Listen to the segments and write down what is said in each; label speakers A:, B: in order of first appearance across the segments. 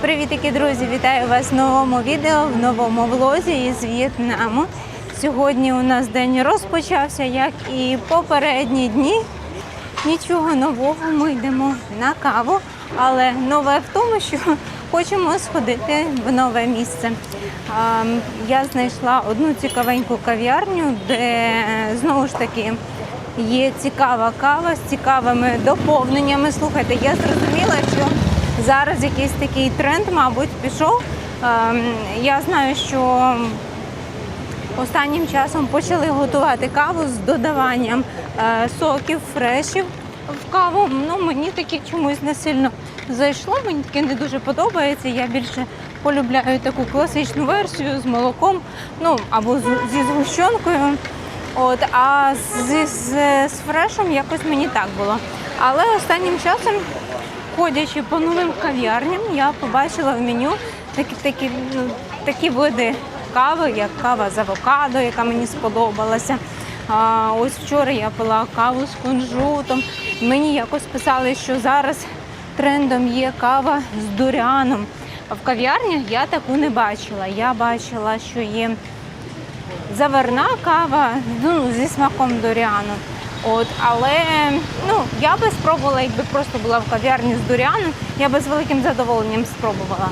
A: Привітики, друзі! Вітаю вас в новому відео, в новому влозі із В'єтнаму. Сьогодні у нас день розпочався, як і попередні дні. Нічого нового, ми йдемо на каву, але нове в тому, що хочемо сходити в нове місце. Я знайшла одну цікавеньку кав'ярню, де знову ж таки є цікава кава з цікавими доповненнями. Слухайте, я зрозуміла, що зараз якийсь такий тренд, мабуть, пішов. Ем, Я знаю, що Останнім часом почали готувати каву з додаванням е, соків, фрешів в каву. Ну, мені таке чомусь не сильно зайшло, мені таке не дуже подобається. Я більше полюбляю таку класичну версію з молоком, ну або зі згущенкою. От, а з, з, з фрешем якось мені так було. Але останнім часом, ходячи по новим кав'ярням, я побачила в меню такі, такі, ну, такі види кави, як кава з авокадо, яка мені сподобалася. А, ось вчора я пила каву з кунжутом. Мені якось писали, що зараз трендом є кава з дуряном. А в кав'ярнях я таку не бачила. Я бачила, що є заварна кава ну, зі смаком дуряну. От, але ну, я би спробувала, якби просто була в кав'ярні з дуряном, я би з великим задоволенням спробувала.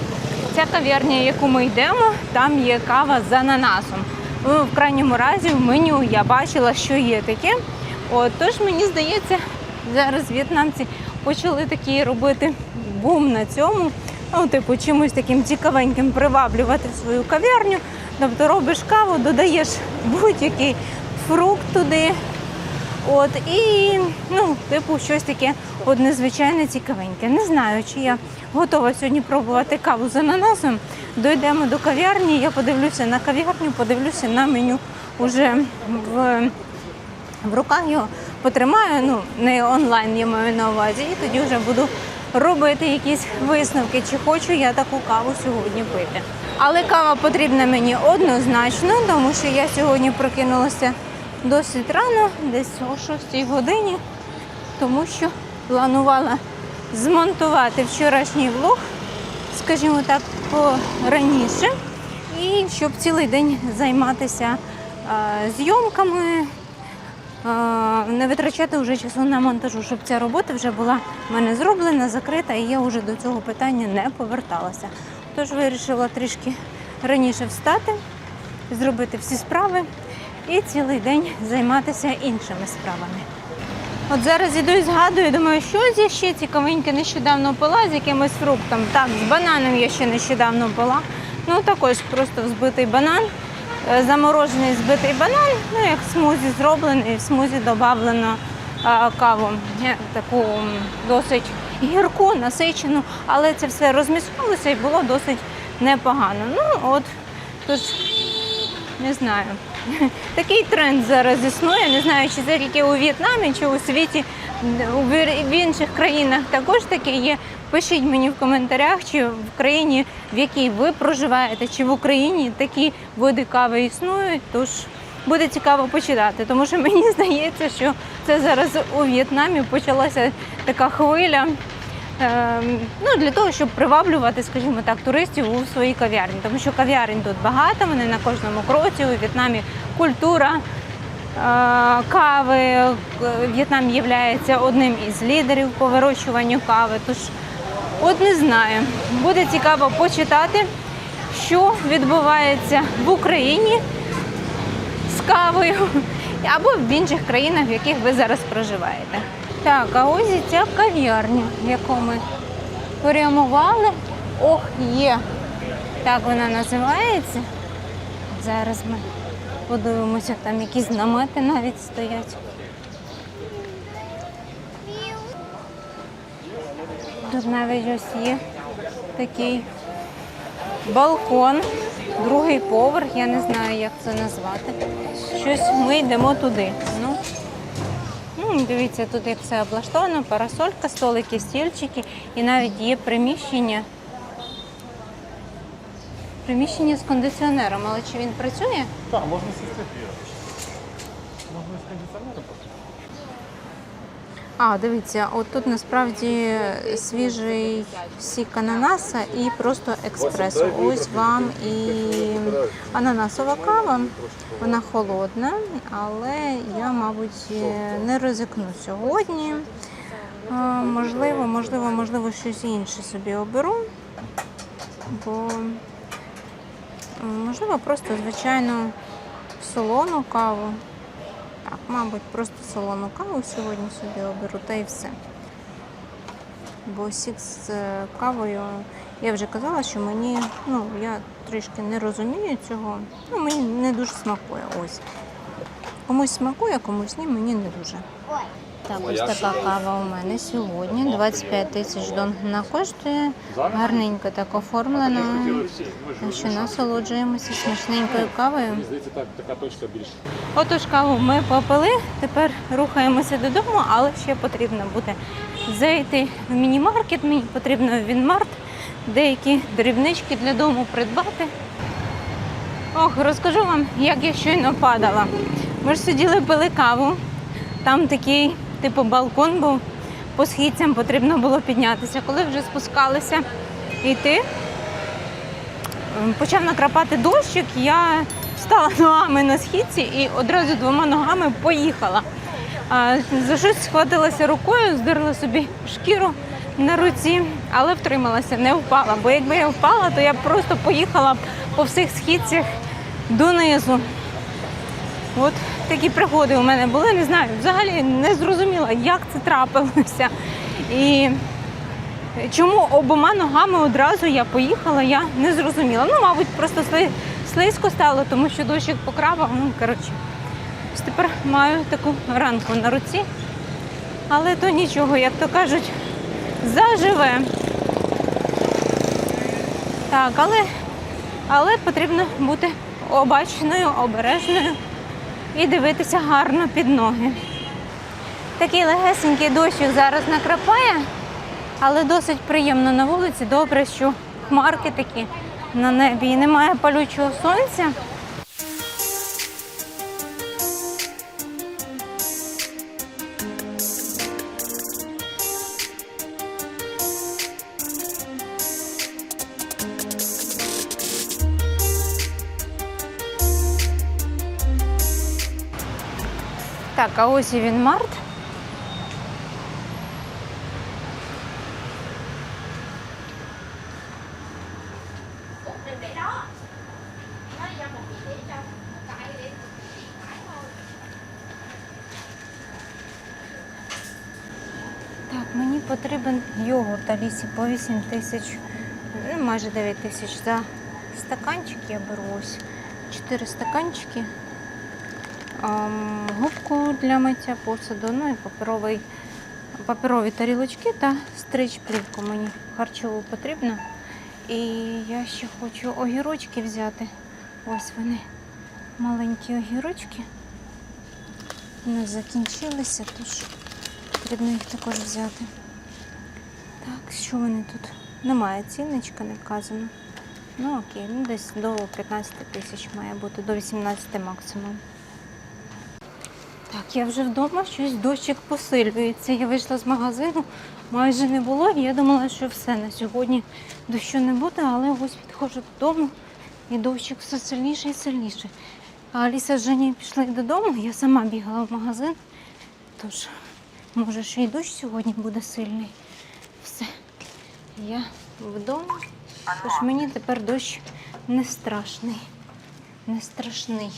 A: Ця кав'ярня, яку ми йдемо, там є кава з ананасом. Ну, в крайньому разі в меню я бачила, що є таке. От, тож мені здається, зараз в'єтнамці почали такий робити бум на цьому. Ну, типу, чимось таким цікавеньким приваблювати свою кав'ярню. Тобто робиш каву, додаєш будь-який фрукт туди. От і ну, типу, щось таке от незвичайне цікавеньке. Не знаю, чи я готова сьогодні пробувати каву з ананасом. Дійдемо до кав'ярні, я подивлюся на кав'ярню, подивлюся на меню уже в, в руках його потримаю. Ну, не онлайн я маю на увазі, і тоді вже буду робити якісь висновки, чи хочу я таку каву сьогодні пити. Але кава потрібна мені однозначно, тому що я сьогодні прокинулася досить рано, десь о 6 годині, тому що планувала змонтувати вчорашній влог, скажімо так, раніше, і щоб цілий день займатися зйомками, не витрачати вже часу на монтажу, щоб ця робота вже була в мене зроблена, закрита, і я вже до цього питання не поверталася. Тож вирішила трішки раніше встати, зробити всі справи і цілий день займатися іншими справами. От зараз іду і згадую, думаю, що я ще цікавеньке нещодавно пила з якимось фруктом. Так, з бананом я ще нещодавно пила. Ну також просто взбитий банан, е, заморожений збитий банан, ну як смузі зроблений, в смузі додавлено каву. Е, Таку досить гірку, насичену, але це все розмішалося і було досить непогано. Ну от, тож не знаю. Такий тренд зараз існує. Не знаю, чи це тільки у В'єтнамі, чи у світі в інших країнах також таке є. Пишіть мені в коментарях, чи в країні, в якій ви проживаєте, чи в Україні такі види кави існують. Тож буде цікаво почитати, тому що мені здається, що це зараз у В'єтнамі почалася така хвиля. Ем, ну, для того, щоб приваблювати, скажімо так, туристів у своїй кав'ярні. Тому що кав'ярень тут багато, вони на кожному кроці. У В'єтнамі культура е, кави. Е, В'єтнам є одним із лідерів по вирощуванню кави. Тож, от не знаю, буде цікаво почитати, що відбувається в Україні з кавою або в інших країнах, в яких ви зараз проживаєте. Так, а ось і ця кав'ярня, яку ми перейменували. Ох, є. Так вона називається. Зараз ми подивимося, там якісь намети навіть стоять. Тут навіть ось є такий балкон, другий поверх, я не знаю, як це назвати. Щось ми йдемо туди. Ну, дивіться, тут як все облаштовано, парасолька, столики, стільчики і навіть є приміщення. Приміщення з кондиціонером, але чи він працює?
B: Так, можна сісти. Можна з кондиціонером просто.
A: А, дивіться, от тут насправді свіжий сік ананаса і просто експресо. Ось вам і ананасова кава. Вона холодна, але я, мабуть, не ризикну сьогодні. Можливо, можливо, можливо, щось інше собі оберу. Бо можливо просто звичайно солону каву. Так, мабуть, просто солону каву сьогодні собі оберу та і все. Бо сік з е, кавою, я вже казала, що мені, ну, я трішки не розумію цього. Ну, мені не дуже смакує. Ось. Комусь смакує, комусь ні, мені не дуже. Так, ось така кава у мене сьогодні. 25 тисяч донг вона коштує. Гарненько так оформлена. Так що насолоджуємося смачненькою кавою. Отож, каву ми попили, тепер рухаємося додому, але ще потрібно буде зайти в міні-маркет, мені потрібно в Вінмарт, деякі дрібнички для дому придбати. Ох, розкажу вам, як я щойно падала. Ми ж сиділи, пили каву, там такий типу балкон був, по східцям потрібно було піднятися. Коли вже спускалися йти, Ем, почав накрапати дощик, я встала ногами на східці і одразу двома ногами поїхала. За щось схватилася рукою, здерла собі шкіру на руці, але втрималася, не впала. Бо якби я впала, то я просто поїхала по всіх східцях донизу. От такі пригоди у мене були, не знаю, взагалі не зрозуміла, як це трапилося. І Чому обома ногами одразу я поїхала, я не зрозуміла. Ну, мабуть, просто слизько стало, тому що дощик покрапав. Ну, коротше, тепер маю таку ранку на руці. Але то нічого, як то кажуть, заживе. Так, але, але потрібно бути обачною, обережною і дивитися гарно під ноги. Такий легесенький дощик зараз накрапає. Але досить приємно на вулиці. Добре, що хмарки такі на небі і немає палючого сонця. Так, а ось і він март. Так, мені потрібен йогурт Алісі по 8 тисяч, ну, майже 9 тисяч за стаканчик я беру ось 4 стаканчики. Губку для миття посуду, ну і паперовий, паперові тарілочки та стрич плівку мені харчову потрібно. І я ще хочу огірочки взяти. Ось вони маленькі огірочки. Вони закінчилися, тож потрібно їх також взяти. Так, що вони тут? Немає цінничка, не вказано. Ну окей, ну десь до 15 тисяч має бути, до 18 максимум. Я вже вдома, щось дощик посилюється. Я вийшла з магазину, майже не було. і Я думала, що все на сьогодні дощу не буде, але ось підходжу додому і дощик все сильніше і сильніше. А Аліса з Жені пішли додому, я сама бігала в магазин. Тож, може, ще й дощ сьогодні буде сильний. Все. Я вдома. Тож мені тепер дощ не страшний. Не страшний.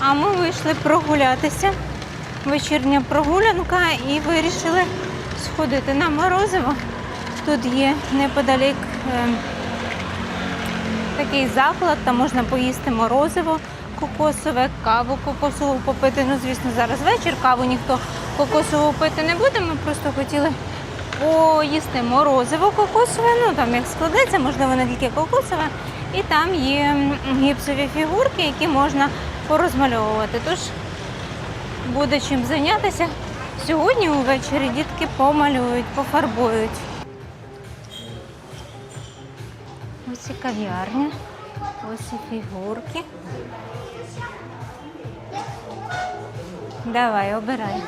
A: А ми вийшли прогулятися. Вечірня прогулянка і вирішили сходити на морозиво. Тут є неподалік е, такий заклад, там можна поїсти морозиво кокосове, каву кокосову попити. Ну, звісно, зараз вечір, каву ніхто кокосову пити не буде. Ми просто хотіли поїсти морозиво кокосове. Ну там як складеться, можливо, не тільки кокосове. І там є гіпсові фігурки, які можна порозмальовувати. Тож буде чим зайнятися. Сьогодні увечері дітки помалюють, пофарбують. Ось і кав'ярня, ось і фігурки. Давай, обирай.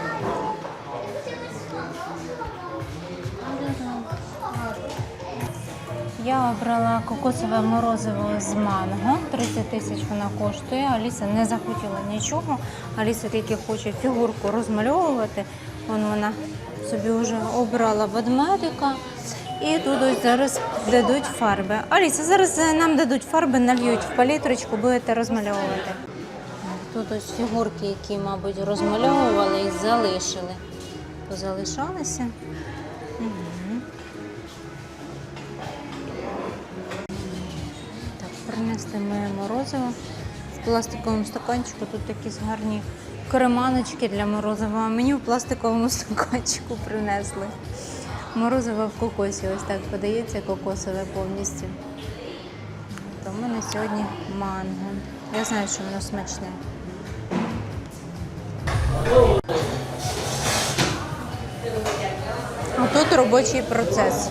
A: Я обрала кокосове морозиво з манго. 30 тисяч вона коштує. Аліса не захотіла нічого. Аліса тільки хоче фігурку розмальовувати. Вон вона собі вже обрала ведмедика. І тут ось зараз дадуть фарби. Аліса, зараз е, нам дадуть фарби, нальють в палітрочку, будете розмальовувати. Тут ось фігурки, які, мабуть, розмальовували і залишили. Позалишалися. Принесли ми в пластиковому стаканчику. Тут такі гарні креманочки для морозива. Мені в пластиковому стаканчику принесли. Морозиво в кокосі. Ось так подається кокосове повністю. То в мене сьогодні манго. Я знаю, що воно смачне. А тут робочий процес.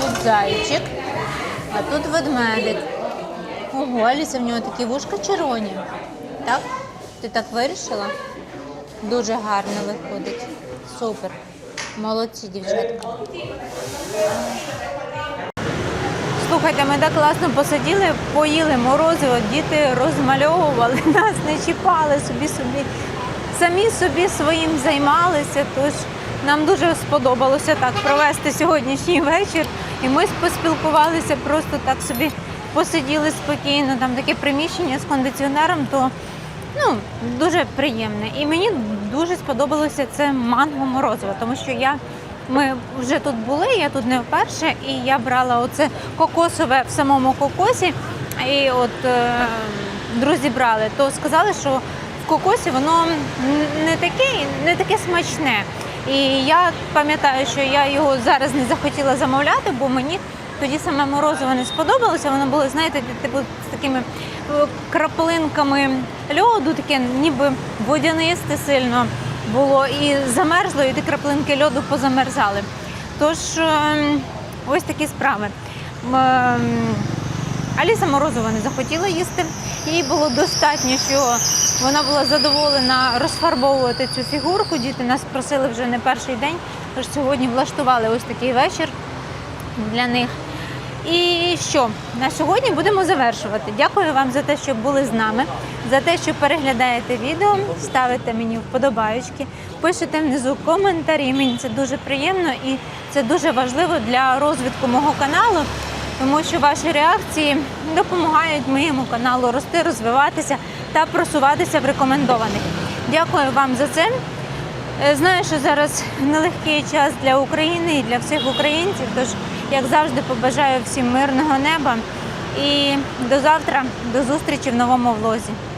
A: Тут зайчик, а тут ведмедик. Ого, Аліса, в нього такі вушка червоні. Так? Ти так вирішила? Дуже гарно виходить. Супер. Молодці, дівчатка. Слухайте, ми так класно посиділи, поїли морозиво, діти розмальовували нас, не чіпали собі собі. Самі собі своїм займалися. Тож нам дуже сподобалося так провести сьогоднішній вечір. І ми поспілкувалися, просто так собі посиділи спокійно. Там таке приміщення з кондиціонером, то ну, дуже приємне. І мені дуже сподобалося це манго морозиво, тому що я. Ми вже тут були, я тут не вперше, і я брала оце кокосове в самому кокосі. І от е, друзі брали, то сказали, що в кокосі воно не таке, не таке смачне. І я пам'ятаю, що я його зараз не захотіла замовляти, бо мені тоді саме морозиво не сподобалося. Воно було, знаєте, типу з такими е, краплинками льоду, таке ніби водянисте сильно було і замерзло, і ті краплинки льоду позамерзали. Тож ем, ось такі справи. Аліса Морозова не захотіла їсти. Їй було достатньо, що вона була задоволена розфарбовувати цю фігурку. Діти нас просили вже не перший день, тож сьогодні влаштували ось такий вечір для них. І що на сьогодні будемо завершувати. Дякую вам за те, що були з нами, за те, що переглядаєте відео, ставите мені вподобаючки, пишете внизу коментарі. Мені це дуже приємно і це дуже важливо для розвитку мого каналу, тому що ваші реакції допомагають моєму каналу рости, розвиватися та просуватися в рекомендованих. Дякую вам за це. Е, Знаю, що зараз нелегкий час для України і для всіх українців. Тож, як завжди, побажаю всім мирного неба і до завтра, до зустрічі в новому влозі.